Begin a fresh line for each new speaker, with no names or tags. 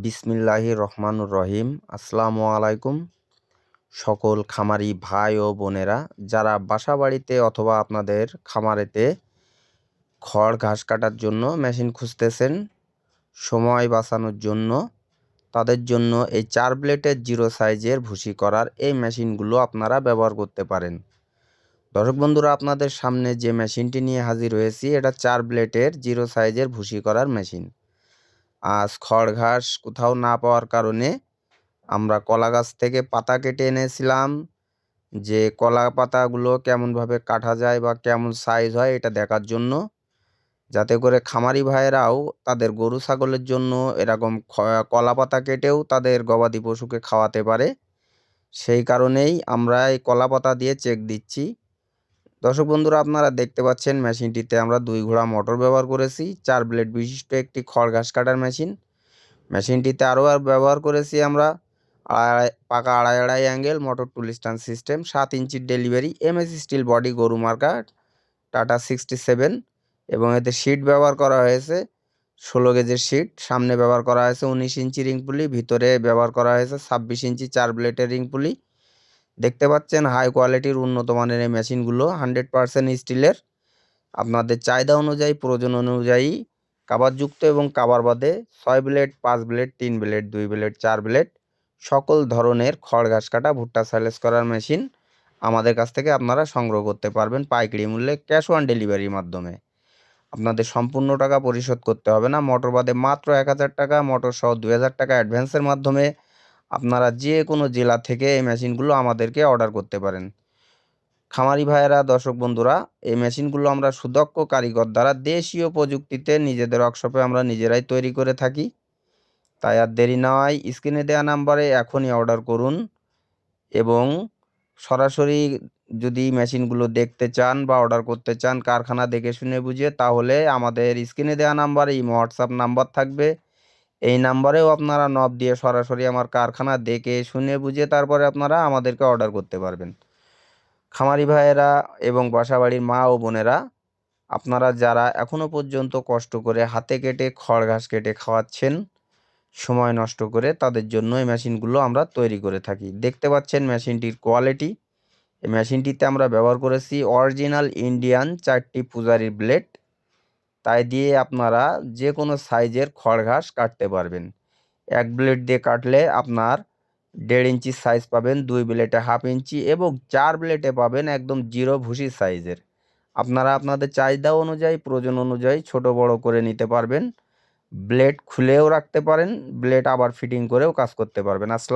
বিসমিল্লাহি রহমানুর রহিম। আসসালামু আলাইকুম সকল খামারি ভাই ও বোনেরা। যারা বাসা বাড়িতে অথবা আপনাদের খামারেতে খড় ঘাস কাটার জন্য মেশিন খুঁজতেছেন, সময় বাঁচানোর জন্য, তাদের জন্য এই চার ব্লেটের জিরো সাইজের ভুসি করার এই মেশিনগুলো আপনারা ব্যবহার করতে পারেন। দর্শক বন্ধুরা, আপনাদের সামনে যে মেশিনটি নিয়ে হাজির হয়েছি, এটা চার ব্লেটের জিরো সাইজের ভুসি করার মেশিন। আজ খড় ঘাস কোথাও না পাওয়ার কারণে আমরা কলা গাছ থেকে পাতা কেটে এনেছিলাম। যে কলা পাতাগুলো কেমনভাবে কাটা যায় বা কেমন সাইজ হয় এটা দেখার জন্য। যাতে করে খামারি ভাইয়েরাও তাদের গরু ছাগলের জন্য এরকম কলা পাতা কেটেও তাদের গবাদি পশুকে খাওয়াতে পারে। সেই কারণেই আমরা এই কলা পাতা দিয়ে চেক দিচ্ছি। দর্শক বন্ধুরা, আপনারা দেখতে পাচ্ছেন মেশিনটিতে আমরা দুই ঘোড়া মোটর ব্যবহার করেছি। চার ব্লেড বিশিষ্ট একটি খড় ঘাস কাটার মেশিন। মেশিনটিতে আরও আর ব্যবহার করেছি আমরা আড়াই, পাকা আড়াই আড়াই angle motor tool stand system, সাত ইঞ্চির ডেলিভারি, এমএস স্টিল বডি গরু মার্কা টাটা সিক্সটি সেভেন এবং এতে শিট ব্যবহার করা হয়েছে। ষোলো গেজের শিট, সামনে ব্যবহার করা হয়েছে উনিশ ইঞ্চি রিং পুলি, ভিতরে ব্যবহার করা হয়েছে ছাব্বিশ ইঞ্চি চার ব্লেডের রিং পুলি। দেখতে পাচ্ছেন হাই কোয়ালিটির উন্নত মানের এই মেশিনগুলো হান্ড্রেড পারসেন্ট স্টিলের আপনাদের চাহিদা অনুযায়ী, প্রয়োজন অনুযায়ী কাবারযুক্ত এবং কাবার বাদে ছয় ব্লেড পাঁচ ব্লেড তিন ব্লেড দুই ব্লেড চার ব্লেড সকল ধরনের খড় ঘাস কাটা, ভুট্টা সাইলেস করার মেশিন আমাদের কাছ থেকে আপনারা সংগ্রহ করতে পারবেন পাইকারি মূল্যে ক্যাশ অন ডেলিভারির মাধ্যমে। আপনাদের সম্পূর্ণ টাকা পরিশোধ করতে হবে না। মোটর বাদে মাত্র এক হাজার টাকা, মোটর সহ দুই হাজার টাকা অ্যাডভান্সের মাধ্যমে আপনারা যে কোনো জেলা থেকে এই মেশিনগুলো আমাদেরকে অর্ডার করতে পারেন। খামারি ভাইয়েরা, দর্শক বন্ধুরা, এই মেশিনগুলো আমরা সুদক্ষ কারিগর দ্বারা দেশীয় প্রযুক্তিতে নিজেদের ওয়ার্কশপে আমরা নিজেরাই তৈরি করে থাকি। তাই আর দেরি নয়, স্ক্রিনে দেওয়া নাম্বারে এখনই অর্ডার করুন এবং সরাসরি যদি মেশিনগুলো দেখতে চান বা অর্ডার করতে চান কারখানা দেখে শুনে বুঝে, তাহলে আমাদের স্ক্রিনে দেওয়া নাম্বারে এই হোয়াটসঅ্যাপ নাম্বার থাকবে। এই নাম্বারেও আপনারা নব দিয়ে সরাসরি আমার কারখানা দেখে শুনে বুঝে তারপরে আপনারা আমাদেরকে অর্ডার করতে পারবেন। খামারি ভাইয়েরা এবং বাসাবাড়ির মা ও বোনেরা, আপনারা যারা এখনও পর্যন্ত কষ্ট করে হাতে কেটে, খড় ঘাস কেটে খাওয়াচ্ছেন, সময় নষ্ট করে তাদের জন্য এই মেশিনগুলো আমরা তৈরি করে থাকি। দেখতে পাচ্ছেন মেশিনটির কোয়ালিটি এই মেশিনটিতে আমরা ব্যবহার করেছি অরিজিনাল ইন্ডিয়ান চারটি পূজারির ব্লেড তাই দিয়ে আপনারা যে কোনো সাইজের খড় ঘাস কাটতে পারবেন। এক ব্লেড দিয়ে কাটলে আপনার দেড় ইঞ্চি সাইজ পাবেন, দুই ব্লেটে হাফ ইঞ্চি এবং চার ব্লেটে পাবেন একদম জিরো ভুসি সাইজের। আপনারা আপনাদের চাহিদা অনুযায়ী, প্রয়োজন অনুযায়ী ছোট বড় করে নিতে পারবেন। ব্লেড খুলেও রাখতে পারেন, ব্লেড আবার ফিটিং করেও কাজ করতে পারবেন। আসসালাম